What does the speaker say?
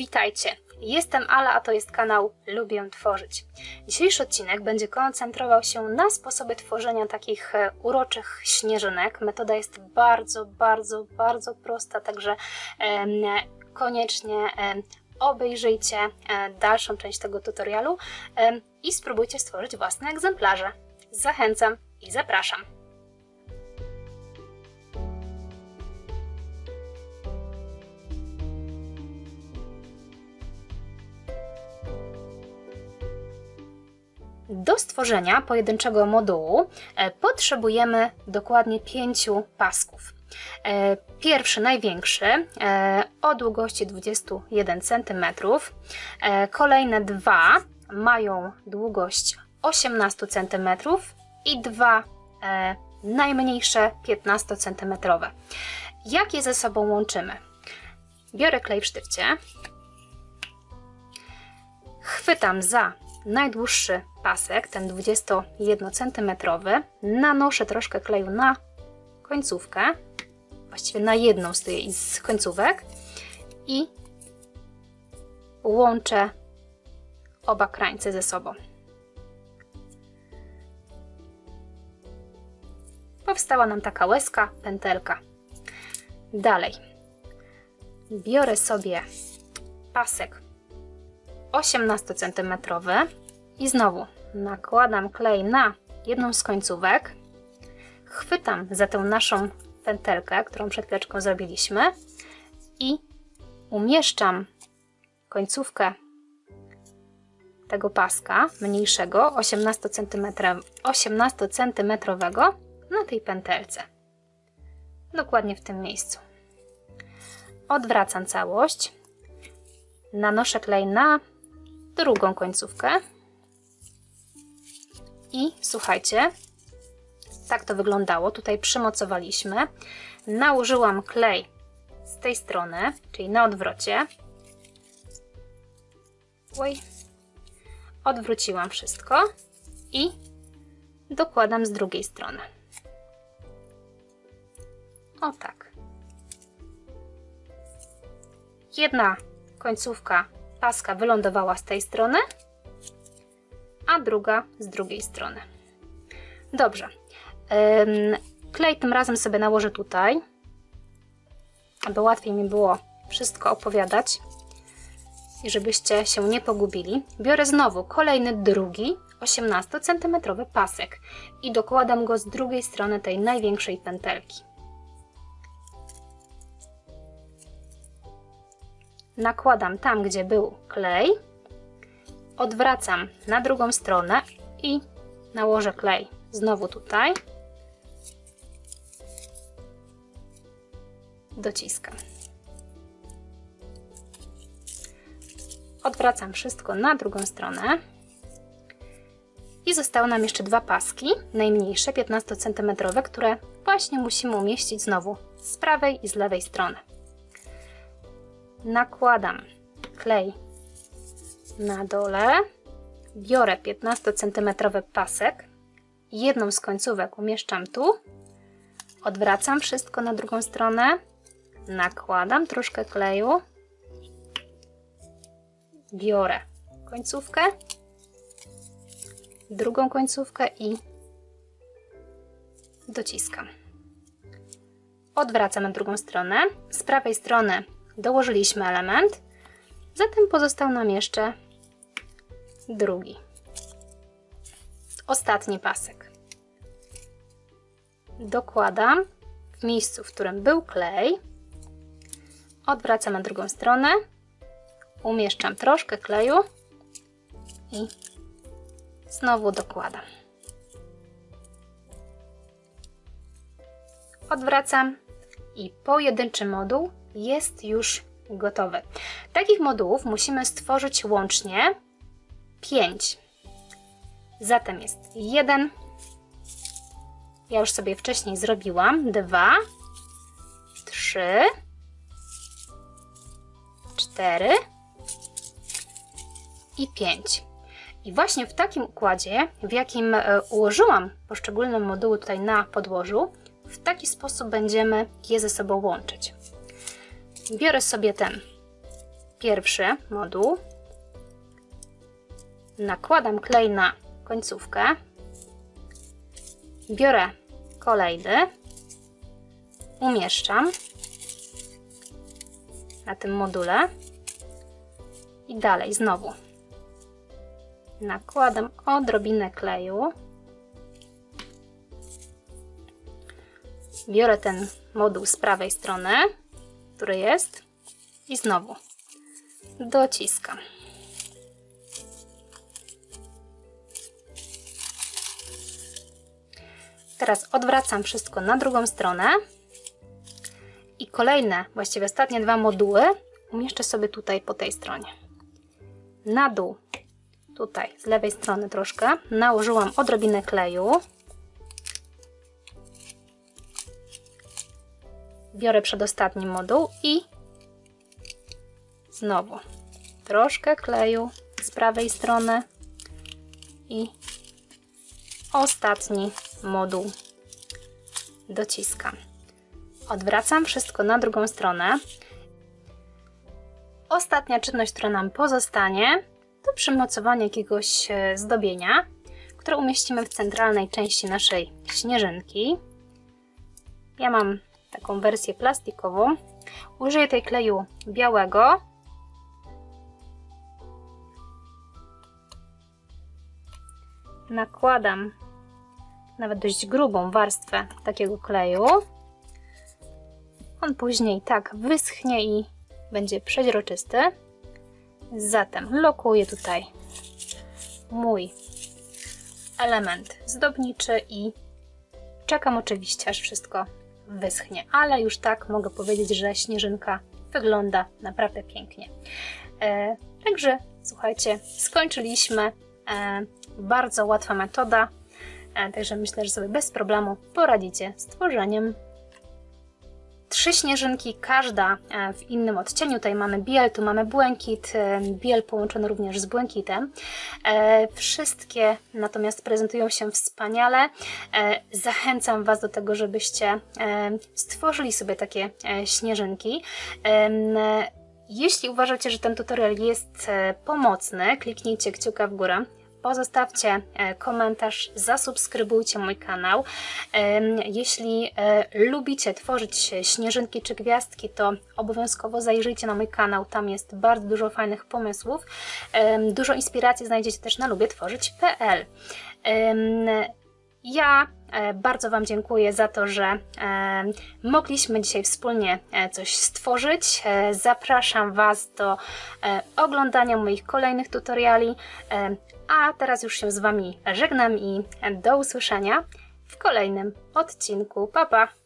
Witajcie, jestem Ala, a to jest kanał Lubię Tworzyć. Dzisiejszy odcinek będzie koncentrował się na sposobie tworzenia takich e, uroczych śnieżynek. Metoda jest bardzo, bardzo, bardzo prosta, także koniecznie obejrzyjcie e, dalszą część tego tutorialu i spróbujcie stworzyć własne egzemplarze. Zachęcam i zapraszam. Do stworzenia pojedynczego modułu e, potrzebujemy dokładnie pięciu pasków. E, Pierwszy, największy, e, o długości 21 cm. Kolejne dwa mają długość 18 cm i dwa najmniejsze 15 cm. Jak je ze sobą łączymy? Biorę klej w sztywcie, chwytam za najdłuższy pasek, ten 21 cm, nanoszę troszkę kleju na końcówkę, właściwie na jedną z, tej, z końcówek i łączę oba krańce ze sobą. Powstała nam taka łezka, pętelka. Dalej biorę sobie pasek 18 cm i znowu nakładam klej na jedną z końcówek, chwytam za tę naszą pętelkę, którą przed chwileczką zrobiliśmy i umieszczam końcówkę tego paska mniejszego 18 cm, 18 cm na tej pętelce. Dokładnie w tym miejscu. Odwracam całość. Nanoszę klej na drugą końcówkę. I słuchajcie, tak to wyglądało. Tutaj przymocowaliśmy. Nałożyłam klej z tej strony, czyli na odwrocie. Oj. Odwróciłam wszystko i dokładam z drugiej strony. O tak. Jedna końcówka paska wylądowała z tej strony, a druga z drugiej strony. Dobrze. Klej tym razem sobie nałożę tutaj, aby łatwiej mi było wszystko opowiadać i żebyście się nie pogubili. Biorę znowu kolejny drugi 18 cm pasek i dokładam go z drugiej strony tej największej pętelki. Nakładam tam, gdzie był klej, odwracam na drugą stronę i nałożę klej znowu tutaj. Dociskam. Odwracam wszystko na drugą stronę. I zostały nam jeszcze dwa paski, najmniejsze 15 cm, które właśnie musimy umieścić znowu z prawej i z lewej strony nakładam klej na dole, biorę 15 cm pasek, jedną z końcówek umieszczam tu, odwracam wszystko na drugą stronę, nakładam troszkę kleju, biorę końcówkę, drugą końcówkę i dociskam. Odwracam na drugą stronę. Z prawej strony dołożyliśmy element, zatem pozostał nam jeszcze drugi, ostatni pasek. Dokładam w miejscu, w którym był klej, odwracam na drugą stronę, umieszczam troszkę kleju i znowu dokładam. Odwracam i pojedynczy moduł jest już gotowy. Takich modułów musimy stworzyć łącznie 5. Zatem jest jeden. Ja już sobie wcześniej zrobiłam. Dwa, trzy, cztery i pięć. I właśnie w takim układzie, w jakim e, ułożyłam poszczególne moduły tutaj na podłożu, w taki sposób będziemy je ze sobą łączyć biorę sobie ten pierwszy moduł. Nakładam klej na końcówkę. Biorę kolejny. Umieszczam na tym module. I dalej znowu nakładam odrobinę kleju. Biorę ten moduł z prawej strony, który jest, i znowu dociskam. Teraz odwracam wszystko na drugą stronę i kolejne, właściwie ostatnie dwa moduły umieszczę sobie tutaj po tej stronie. Na dół, tutaj z lewej strony troszkę, nałożyłam odrobinę kleju. Biorę przedostatni moduł i znowu troszkę kleju z prawej strony i ostatni moduł dociskam. Odwracam wszystko na drugą stronę. Ostatnia czynność, która nam pozostanie, to przymocowanie jakiegoś e, zdobienia, które umieścimy w centralnej części naszej śnieżynki. Ja mam taką wersję plastikową. Użyję tej kleju białego. Nakładam nawet dość grubą warstwę takiego kleju. On później tak wyschnie i będzie przeźroczysty. Zatem lokuję tutaj mój element zdobniczy i czekam oczywiście aż wszystko wyschnie, ale już tak mogę powiedzieć, że śnieżynka wygląda naprawdę pięknie. E, także słuchajcie, skończyliśmy. E, bardzo łatwa metoda, e, także myślę, że sobie bez problemu poradzicie z tworzeniem trzy śnieżynki, każda e, w innym odcieniu. Tutaj mamy biel, tu mamy błękit, e, biel połączony również z błękitem. E, wszystkie natomiast prezentują się wspaniale. Zachęcam Was do tego, żebyście stworzyli sobie takie śnieżynki. Jeśli uważacie, że ten tutorial jest pomocny, kliknijcie kciuka w górę pozostawcie e, komentarz, zasubskrybujcie mój kanał. Jeśli e, lubicie tworzyć śnieżynki czy gwiazdki, to obowiązkowo zajrzyjcie na mój kanał, tam jest bardzo dużo fajnych pomysłów. Dużo inspiracji znajdziecie też na lubietworzyć.pl. Ja e, bardzo Wam dziękuję za to, że mogliśmy dzisiaj wspólnie coś stworzyć. Zapraszam Was do oglądania moich kolejnych tutoriali. A teraz już się z Wami żegnam i do usłyszenia w kolejnym odcinku. Pa, pa!